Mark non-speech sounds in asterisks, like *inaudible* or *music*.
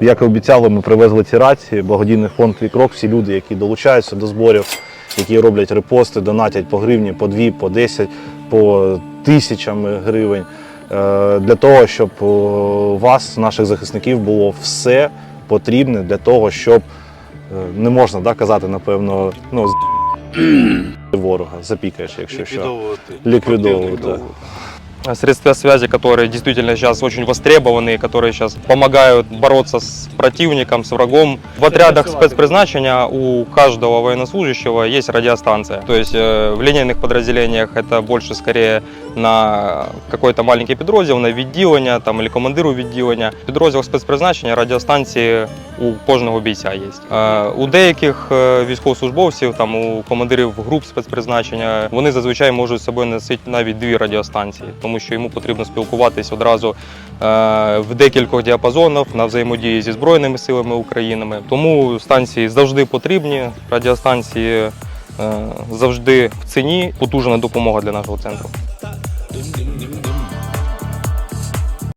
Як і обіцяли, ми привезли ці рації. Благодійний фонд Вікрок, всі люди, які долучаються до зборів, які роблять репости, донатять по гривні, по дві, по 10, по тисячами гривень. е, Для того, щоб у вас, наших захисників, було все потрібне для того, щоб е, не можна да, казати, напевно, ну, з *clears throat* ворога, запікаєш, якщо що. Ліквідовувати. Ліквідовувати. Противник. Средства связи, которые действительно сейчас очень востребованы, которые сейчас помогают бороться с противником, с врагом. В отрядах спецпризначения у каждого военнослужащего есть радиостанция. То есть э, в линейных подразделениях это больше скорее на какой-то маленький підрозділ, на відділення там, или командиру відділення. В підрозділах спецпризначення радіостанції у кожного бійця є. Е, У деяких е, військовослужбовців, там, у командирів груп спецпризначення, вони зазвичай можуть з собою носити навіть дві радіостанції, тому що йому потрібно спілкуватись одразу е, в декількох діапазонах на взаємодії зі Збройними силами України. Тому станції завжди потрібні, радіостанції завжди в ціні, потужна допомога для нашого центру.